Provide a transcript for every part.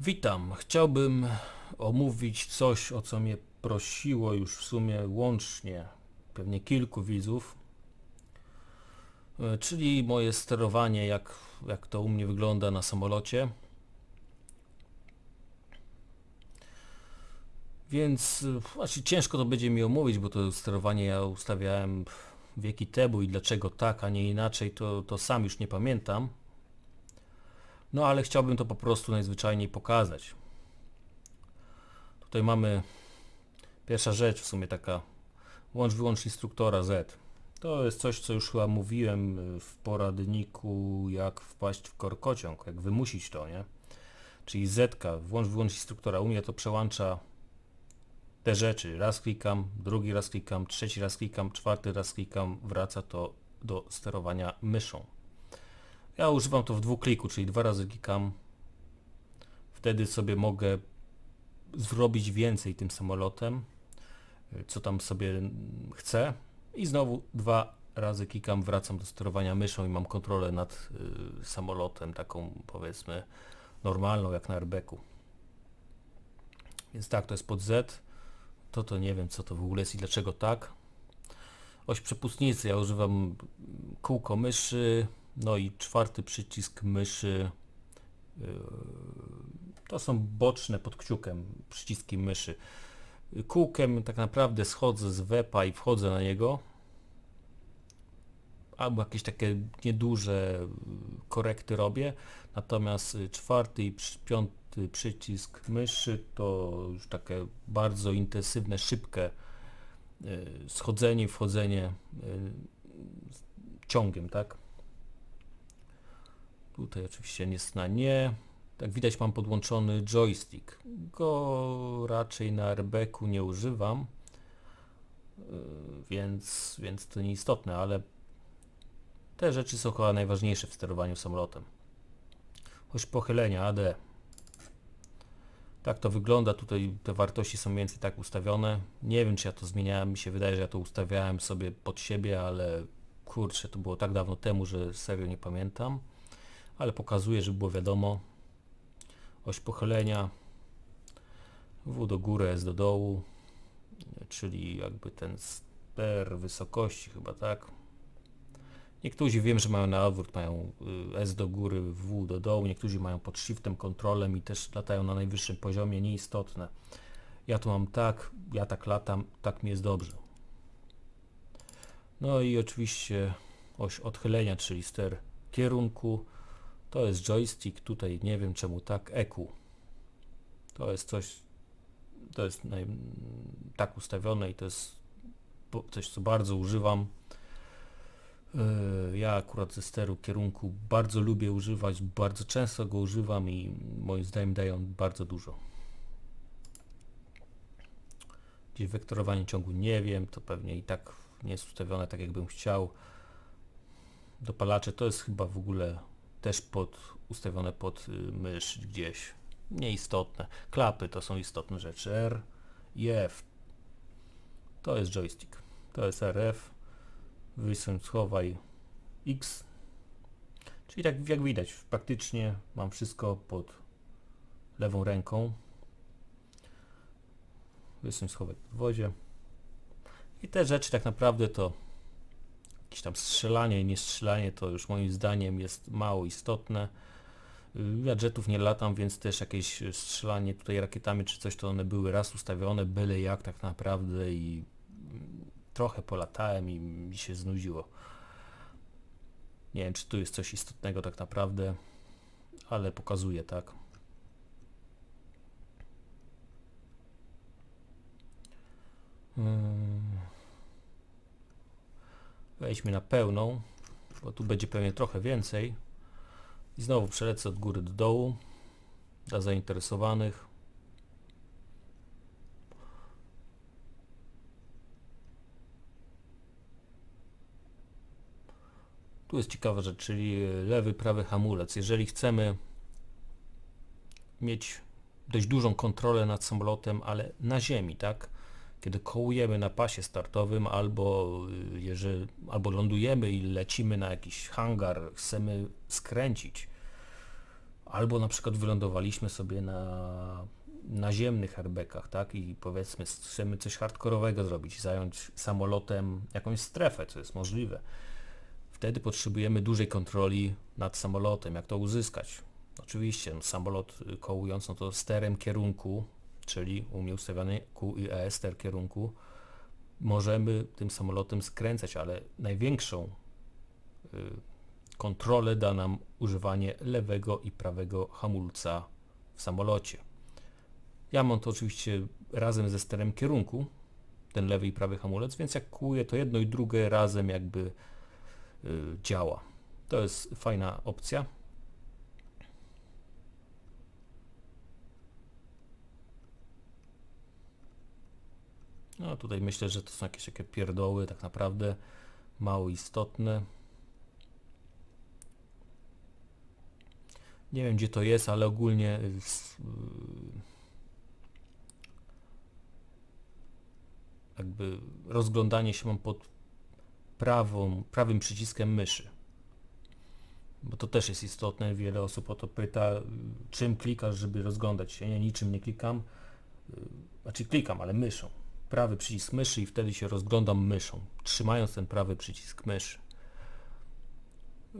Witam. Chciałbym omówić coś, o co mnie prosiło już w sumie łącznie pewnie kilku widzów, E, czyli moje sterowanie, jak, jak to u mnie wygląda na samolocie. Więc e, właśnie ciężko to będzie mi omówić, bo to sterowanie ja ustawiałem wieki temu i dlaczego tak, a nie inaczej, to, to sam już nie pamiętam. No ale chciałbym to po prostu najzwyczajniej pokazać. Tutaj mamy pierwsza rzecz w sumie taka łącz wyłącz instruktora Z. To jest coś, co już chyba mówiłem y, w poradniku jak wpaść w korkociąg, jak wymusić to, nie? Czyli Z, włącz wyłącz instruktora. U mnie to przełącza te rzeczy. Raz klikam, drugi raz klikam, trzeci raz klikam, czwarty raz klikam, wraca to do sterowania myszą. Ja używam to w dwukliku, czyli dwa razy klikam. Wtedy sobie mogę zrobić więcej tym samolotem, y, co tam sobie chcę. I znowu dwa razy klikam, wracam do sterowania myszą i mam kontrolę nad y, samolotem, taką powiedzmy normalną, jak na airbagu. Więc tak, to jest pod Z. To to nie wiem, co to w ogóle jest i dlaczego tak. Oś przepustnicy, ja używam kółko myszy, no i czwarty przycisk myszy. yy, To są boczne pod kciukiem przyciski myszy. Kółkiem tak naprawdę schodzę z wepa i wchodzę na niego. Albo jakieś takie nieduże korekty robię. Natomiast y, czwarty i piąty przycisk myszy to już takie bardzo intensywne, szybkie y, schodzenie, wchodzenie y, ciągiem, tak? Tutaj oczywiście jest na nie. Jak widać mam podłączony joystick. Go raczej na airbagu nie używam, yy, więc, więc to nieistotne, ale te rzeczy są chyba najważniejsze w sterowaniu samolotem. Choć pochylenia AD. Tak to wygląda, tutaj te wartości są więcej tak ustawione. Nie wiem czy ja to zmieniałem, mi się wydaje, że ja to ustawiałem sobie pod siebie, ale kurczę, to było tak dawno temu, że serio nie pamiętam. Ale pokazuję, żeby było wiadomo. Oś pochylenia. W do góry, S do dołu. Czyli jakby ten ster wysokości chyba, tak? Niektórzy wiem, że mają na odwrót, mają y, S do góry, W do dołu, niektórzy mają pod shiftem kontrolem i też latają na najwyższym poziomie, nieistotne. Ja tu mam tak, ja tak latam, tak mi jest dobrze. No i oczywiście oś odchylenia, czyli ster kierunku. To jest joystick, tutaj nie wiem czemu tak, EQ. To jest coś, to jest naj, tak ustawione i to jest coś, co bardzo używam. Yy, Ja akurat ze steru kierunku bardzo lubię używać, bardzo często go używam i moim zdaniem daje on bardzo dużo. Gdzieś wektorowanie ciągu nie wiem, to pewnie i tak nie jest ustawione tak jakbym chciał. Dopalacze to jest chyba w ogóle też pod, ustawione pod y, mysz gdzieś. Nieistotne. Klapy to są istotne rzeczy. R i F. To jest joystick. To jest RF. Wysuń, schowaj X. Czyli tak jak widać, praktycznie mam wszystko pod lewą ręką. Wysuń, schowaj w wodzie. I te rzeczy tak naprawdę to jakieś tam strzelanie i nie strzelanie to już moim zdaniem jest mało istotne. Ja jetów nie latam, więc też jakieś strzelanie tutaj rakietami czy coś to one były raz ustawione, byle jak tak naprawdę i trochę polatałem i mi się znudziło. Nie wiem czy tu jest coś istotnego tak naprawdę, ale pokazuję tak. Mm. Wejdźmy na pełną, bo tu będzie pewnie trochę więcej. I znowu przelecę od góry do dołu dla zainteresowanych. Tu jest ciekawa rzecz, czyli lewy, prawy hamulec. Jeżeli chcemy mieć dość dużą kontrolę nad samolotem, ale na ziemi, tak? Kiedy kołujemy na pasie startowym albo y, jeżeli, albo lądujemy i lecimy na jakiś hangar, chcemy skręcić, Albo na przykład wylądowaliśmy sobie na naziemnych airbagach, tak? I powiedzmy chcemy coś hardkorowego zrobić, zająć samolotem jakąś strefę, co jest możliwe. Wtedy potrzebujemy dużej kontroli nad samolotem, jak to uzyskać. Oczywiście no, samolot y, kołując, no to sterem kierunku, czyli u mnie ustawiony Q i E ster kierunku, możemy tym samolotem skręcać, ale największą y, kontrolę da nam używanie lewego i prawego hamulca w samolocie. Ja mam to oczywiście razem ze sterem kierunku, ten lewy i prawy hamulec, więc jak kłuję to jedno i drugie razem jakby y, działa. To jest fajna opcja. No tutaj myślę, że to są jakieś takie pierdoły tak naprawdę mało istotne. Nie wiem gdzie to jest, ale ogólnie y, y, jakby rozglądanie się mam pod prawą, prawym przyciskiem myszy. Bo to też jest istotne, wiele osób o to pyta, y, czym klikasz, żeby rozglądać się. Ja niczym nie klikam, znaczy klikam, ale myszą. Prawy przycisk myszy i wtedy się rozglądam myszą, trzymając ten prawy przycisk myszy.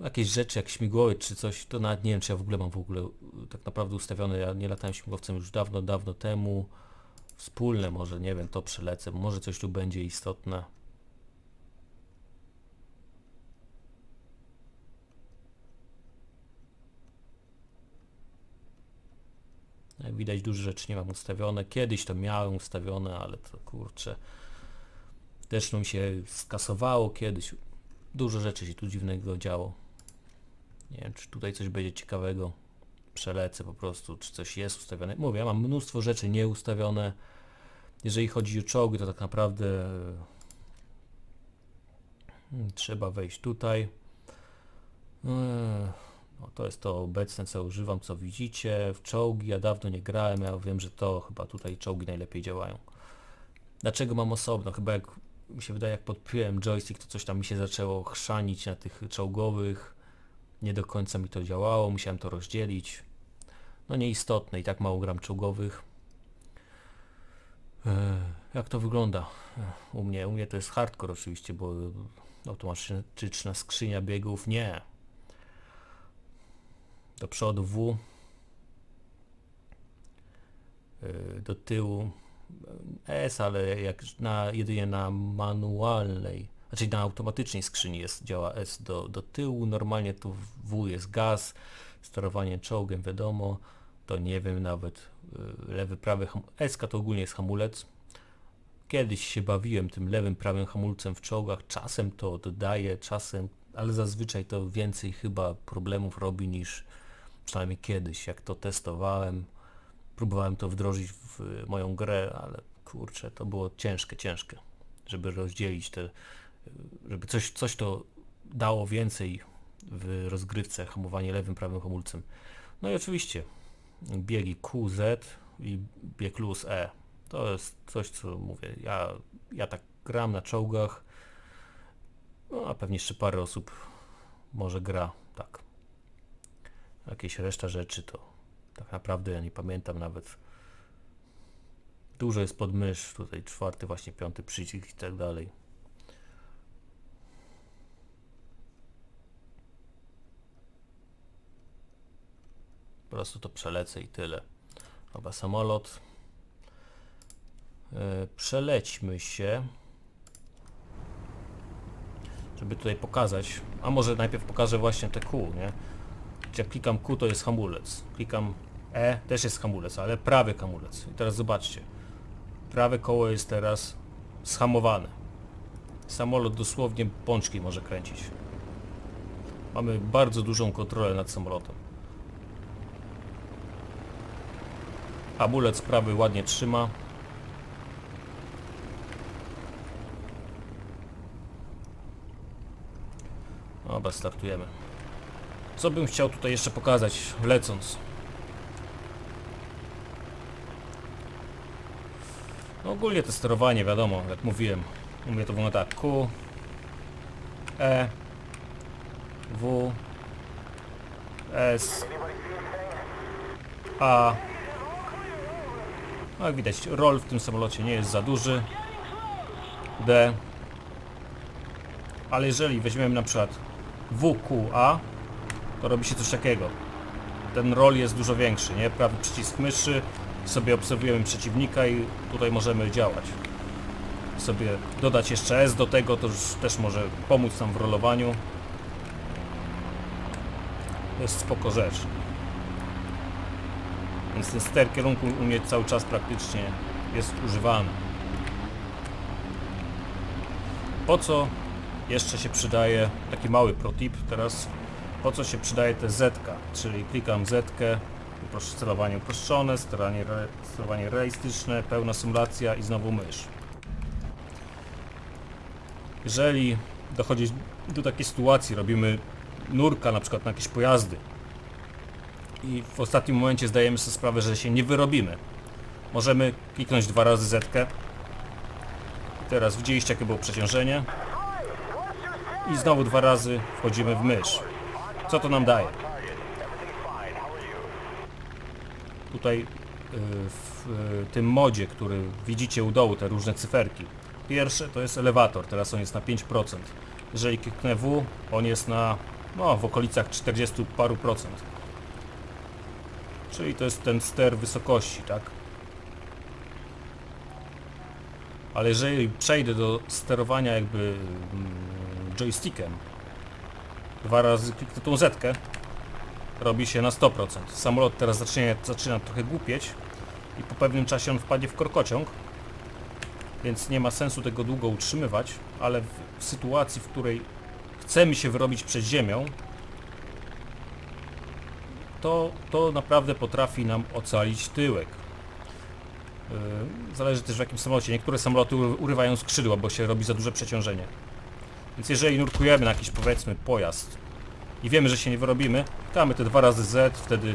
Jakieś rzeczy jak śmigłowiec czy coś, to nawet nie wiem czy ja w ogóle mam w ogóle tak naprawdę ustawione, ja nie latałem śmigłowcem już dawno, dawno temu. Wspólne może, nie wiem, to przelecę, może coś tu będzie istotne. Jak widać dużo rzeczy nie mam ustawione. Kiedyś to miałem ustawione, ale to kurczę. Też mi się skasowało kiedyś. Dużo rzeczy się tu dziwnego działo. Nie wiem, czy tutaj coś będzie ciekawego. Przelecę po prostu, czy coś jest ustawione. Mówię, ja mam mnóstwo rzeczy nieustawione. Jeżeli chodzi o czołgi, to tak naprawdę hmm, trzeba wejść tutaj. Eee, No, to jest to obecne, co używam, co widzicie. W czołgi ja dawno nie grałem, ja wiem, że to chyba tutaj czołgi najlepiej działają. Dlaczego mam osobno? Chyba jak mi się wydaje, jak podpiąłem joystick, to coś tam mi się zaczęło chrzanić na tych czołgowych. Nie do końca mi to działało, musiałem to rozdzielić. No nieistotne, i tak mało gram czołgowych. Eee, Jak to wygląda? Ech, U mnie, u mnie to jest hardcore oczywiście, bo automatyczna skrzynia biegów nie. Do przodu W. Yy, Do tyłu S, ale jak na, jedynie na manualnej, znaczy na automatycznej skrzyni jest, działa S do, do tyłu, normalnie tu W jest gaz, sterowanie czołgiem wiadomo, to nie wiem nawet, yy, lewy, prawy, S to ogólnie jest hamulec. Kiedyś się bawiłem tym lewym, prawym hamulcem w czołgach, czasem to dodaje, czasem, ale zazwyczaj to więcej chyba problemów robi niż przynajmniej kiedyś, jak to testowałem. Próbowałem to wdrożyć w moją grę, ale kurczę, to było ciężkie, ciężkie, żeby rozdzielić te, żeby coś, coś to dało więcej w rozgrywce, hamowanie lewym, prawym hamulcem. No i oczywiście biegi QZ i bieg luz E. To jest coś, co mówię, ja, ja tak gram na czołgach, no a pewnie jeszcze parę osób może gra tak. Jakieś reszta rzeczy to tak naprawdę ja nie pamiętam nawet. Dużo jest pod mysz, tutaj czwarty, właśnie piąty przycisk i tak dalej. Po prostu to przelecę i tyle. Dobra, samolot. E, Przelećmy się. Żeby tutaj pokazać. A może najpierw pokażę właśnie te kół, nie? Jak klikam Q to jest hamulec. Klikam E też jest hamulec, ale prawy hamulec. I teraz zobaczcie. Prawe koło jest teraz schamowane. Samolot dosłownie pączki może kręcić. Mamy bardzo dużą kontrolę nad samolotem. Hamulec prawy ładnie trzyma. Dobra, startujemy. Co bym chciał tutaj jeszcze pokazać, lecąc? No ogólnie to sterowanie, wiadomo, jak mówiłem. U mnie to wygląda tak. Q, E, W, S, A no jak widać, roll w tym samolocie nie jest za duży. D. Ale jeżeli weźmiemy na przykład WQA, to robi się coś takiego. Ten roll jest dużo większy, nie? Prawy przycisk myszy, sobie obserwujemy przeciwnika i tutaj możemy działać. Sobie dodać jeszcze S do tego, to już też może pomóc nam w rollowaniu. To jest spoko rzecz. Więc ten ster kierunku u mnie cały czas praktycznie jest używany. Po co jeszcze się przydaje, taki mały protip teraz, po co się przydaje te Z, czyli klikam Z, proszę sterowanie uproszczone, sterowanie, re, sterowanie realistyczne, pełna symulacja i znowu mysz. Jeżeli dochodzi do takiej sytuacji, robimy nurka na przykład na jakieś pojazdy i w ostatnim momencie zdajemy sobie sprawę, że się nie wyrobimy. Możemy kliknąć dwa razy Z. Teraz widzieliście jakie było przeciążenie. I znowu dwa razy wchodzimy w mysz. Co to nam daje? Tutaj y, w y, tym modzie, który widzicie u dołu, te różne cyferki. Pierwsze to jest elewator, teraz on jest na 5%. Jeżeli kliknę W, on jest na no, w okolicach 40 paru procent. Czyli to jest ten ster wysokości, tak? Ale jeżeli przejdę do sterowania jakby mm, joystickiem, dwa razy kliknę tą zetkę, robi się na 100%. Samolot teraz zaczyna, zaczyna trochę głupieć i po pewnym czasie on wpadnie w korkociąg, więc nie ma sensu tego długo utrzymywać, ale w, sytuacji, w której chcemy się wyrobić przed ziemią, to, to naprawdę potrafi nam ocalić tyłek. Yy, Zależy też w jakim samolocie. Niektóre samoloty ury- urywają skrzydła, bo się robi za duże przeciążenie. Więc jeżeli nurkujemy na jakiś powiedzmy pojazd i wiemy, że się nie wyrobimy, damy te dwa razy Z, wtedy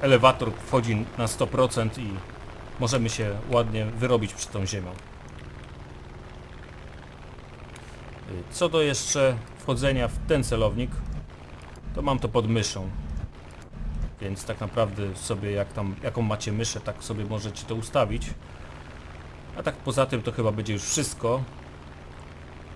elewator wchodzi na 100% i możemy się ładnie wyrobić przed tą ziemią. Co do jeszcze wchodzenia w ten celownik, to mam to pod myszą. Więc tak naprawdę sobie jak tam, jaką macie myszę, tak sobie możecie to ustawić. A tak poza tym to chyba będzie już wszystko.